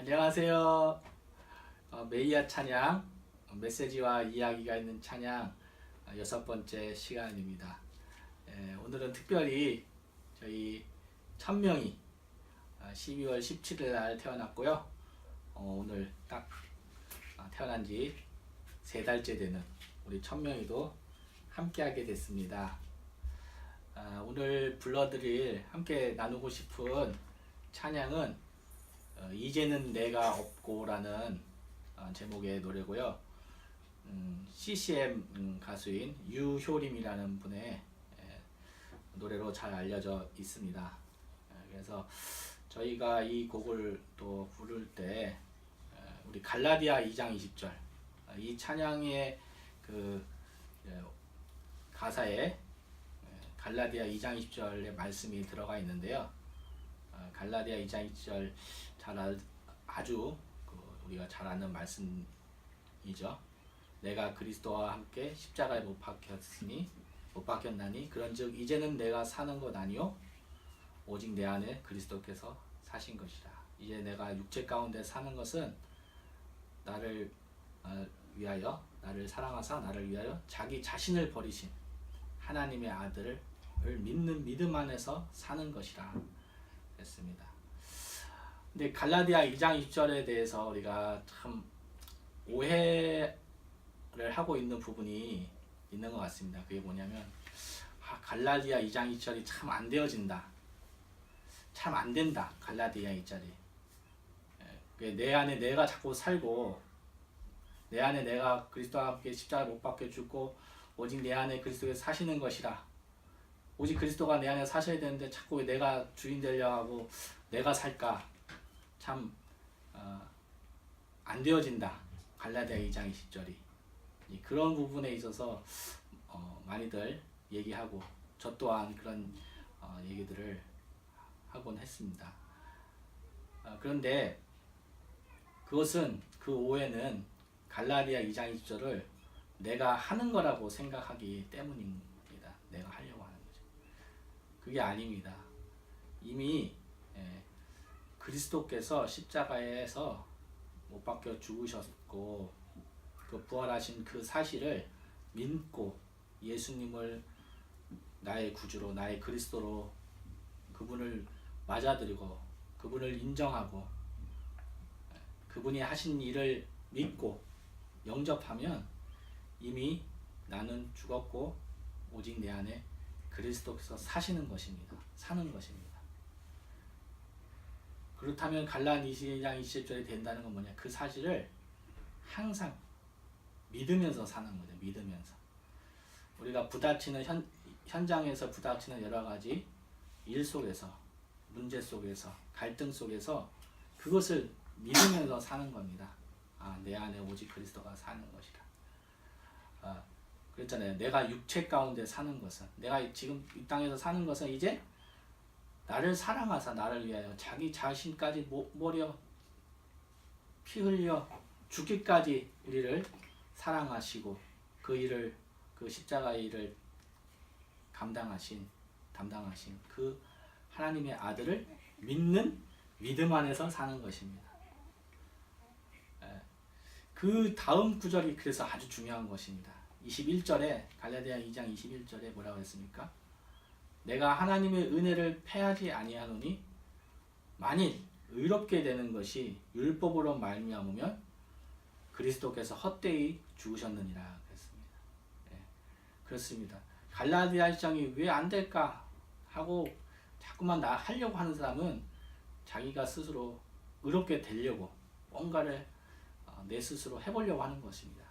안녕하세요. 어, 메이아 찬양 어, 메시지와 이야기가 있는 찬양 어, 여섯 번째 시간입니다. 예, 오늘은 특별히 저희 천명이 어, 12월 17일 날 태어났고요. 어, 오늘 딱 어, 태어난 지 세 달째 되는 우리 천명이도 함께하게 됐습니다. 아, 오늘 불러드릴 함께 나누고 싶은 찬양은 어, 이제는 내가 없고라는 어, 제목의 노래고요. 음, CCM 음, 가수인 유효림이라는 분의 에, 노래로 잘 알려져 있습니다. 에, 그래서 저희가 이 곡을 또 부를 때 에, 우리 갈라디아 2장 20절 어, 이 찬양의 그 에, 가사에 에, 갈라디아 2장 20절의 말씀이 들어가 있는데요. 어, 갈라디아 2장 20절 잘 알, 아주 그 우리가 잘 아는 말씀이죠. 내가 그리스도와 함께 십자가에 못 박혔으니 못 박혔나니 그런즉 이제는 내가 사는 것 아니요 오직 내 안에 그리스도께서 사신 것이라. 이제 내가 육체 가운데 사는 것은 나를 어, 위하여 나를 사랑하사 나를 위하여 자기 자신을 버리신 하나님의 아들을 믿는 믿음 안에서 사는 것이라 했습니다. 근데 갈라디아 2장 20절에 대해서 우리가 참 오해를 하고 있는 부분이 있는 것 같습니다. 그게 뭐냐면 아, 갈라디아 2장 20절이 참 안 되어진다. 참 안 된다. 갈라디아 2절이. 예, 내 안에 내가 자꾸 살고 내 안에 내가 그리스도와 함께 십자가 못 박혀 죽고 오직 내 안에 그리스도에 사시는 것이라. 오직 그리스도가 내 안에 사셔야 되는데 자꾸 왜 내가 주인 되려 하고 내가 살까 참 어, 안 되어진다. 갈라디아 2장 20절이 그런 부분에 있어서 어, 많이들 얘기하고 저 또한 그런 어, 얘기들을 하곤 했습니다. 어, 그런데 그것은 그 오해는 갈라디아 2장 20절을 내가 하는 거라고 생각하기 때문입니다. 내가. 그게 아닙니다. 이미 예, 그리스도께서 십자가에서 못 박혀 죽으셨고 그 부활하신 그 사실을 믿고 예수님을 나의 구주로 나의 그리스도로 그분을 맞아들이고 그분을 인정하고 그분이 하신 일을 믿고 영접하면 이미 나는 죽었고 오직 내 안에 그리스도께서 사시는 것입니다. 사는 것입니다. 그렇다면 갈란 22장 20절에 된다는 건 뭐냐? 그 사실을 항상 믿으면서 사는 거죠. 믿으면서. 우리가 부닥치는 현, 현장에서 부닥치는 여러 가지 일 속에서 문제 속에서 갈등 속에서 그것을 믿으면서 사는 겁니다. 아, 내 안에 오직 그리스도가 사는 것이다. 아, 그랬잖아요. 내가 육체 가운데 사는 것은 내가 지금 이 땅에서 사는 것은 이제 나를 사랑하사 나를 위하여 자기 자신까지 모려 피 흘려 죽기까지 우리를 사랑하시고 그 일을 그 십자가 일을 감당하신 담당하신 그 하나님의 아들을 믿는 믿음 안에서 사는 것입니다. 예. 그 다음 구절이 그래서 아주 중요한 것입니다. 21절에 갈라디아 2장 21절에 뭐라고 했습니까? 내가 하나님의 은혜를 패하지 아니하노니 만일 의롭게 되는 것이 율법으로 말미암으면 그리스도께서 헛되이 죽으셨느니라 그랬습니다. 예, 그렇습니다. 갈라디아 장이 왜 안 될까 하고 자꾸만 나 하려고 하는 사람은 자기가 스스로 의롭게 되려고 뭔가를 어, 내 스스로 해보려고 하는 것입니다.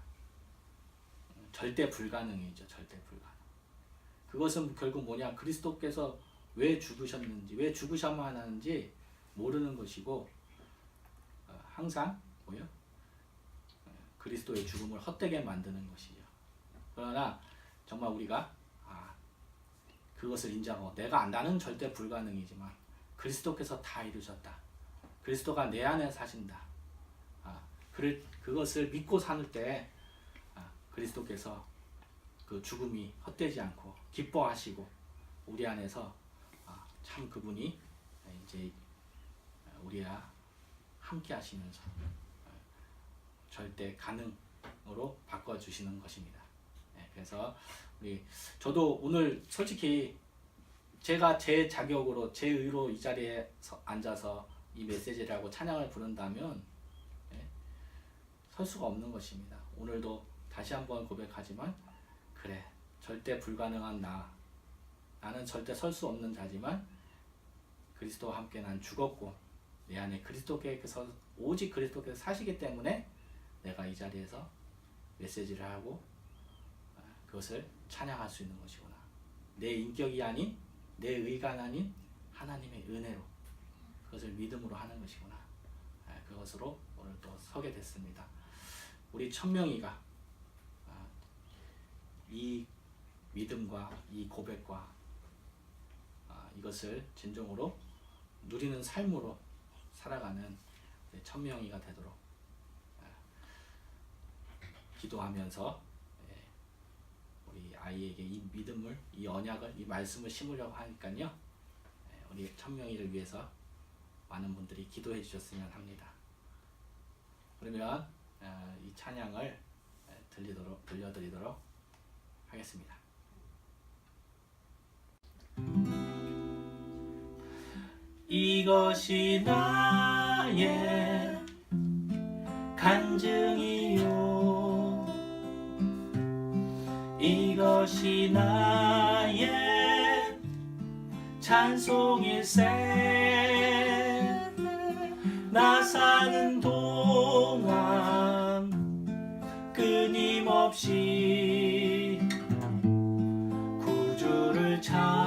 절대 불가능이죠. 절대 불가능. 그것은 결국 뭐냐? 그리스도께서 왜 죽으셨는지, 왜 죽으셔야만 하는지 모르는 것이고 어, 항상 뭐요? 그리스도의 죽음을 헛되게 만드는 것이죠. 그러나 정말 우리가 아, 그것을 인정하고 내가 나는 절대 불가능이지만 그리스도께서 다 이루셨다. 그리스도가 내 안에 사신다. 아, 그 그것을 믿고 사는 때 아, 그리스도께서 그 죽음이 헛되지 않고 기뻐하시고 우리 안에서 아, 참 그분이 이제 우리야 함께 하시면서 어, 절대 가능으로 바꿔 주시는 것입니다. 예, 그래서 우리 저도 오늘 솔직히 제가 제 자격으로 제 의로 이 자리에 서- 앉아서 이 메시지를 하고 찬양을 부른다면 예, 설 수가 없는 것입니다. 오늘도 다시 한번 고백하지만 그래 절대 불가능한 나 나는 절대 설 수 없는 자지만 그리스도와 함께 난 죽었고 내 안에 그리스도께서 오직 그리스도께서 사시기 때문에 내가 이 자리에서 메시지를 하고 아, 그것을 찬양할 수 있는 것이구나. 내 인격이 아닌 내 의가 아닌 하나님의 은혜로 그것을 믿음으로 하는 것이구나. 아, 그것으로 오늘 또 서게 됐습니다. 우리 천명이가 아, 이 믿음과 이 고백과 아, 이것을 진정으로 누리는 삶으로 살아가는 천명이가 되도록 아, 기도하면서 예, 우리 아이에게 이 믿음을, 이 언약을, 이 말씀을 심으려고 하니까요. 예, 우리 천명이를 위해서 많은 분들이 기도해 주셨으면 합니다. 그러면 어, 이 찬양을 예, 들리도록 들려드리도록 하겠습니다. 이것이 나의 간증이요 이것이 나의 찬송일세 나 사는 동안 끊임없이 구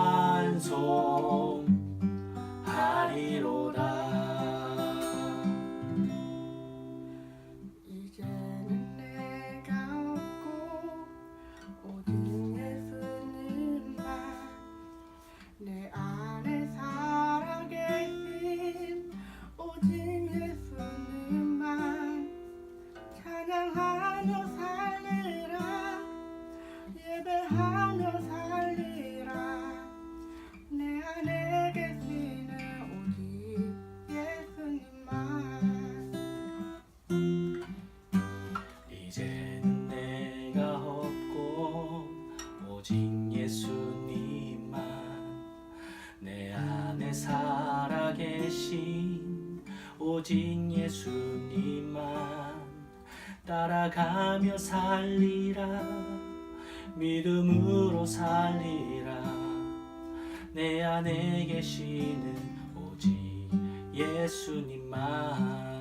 따라가며 살리라. 믿음으로 살리라. 내 안에 계시는 오직 예수님만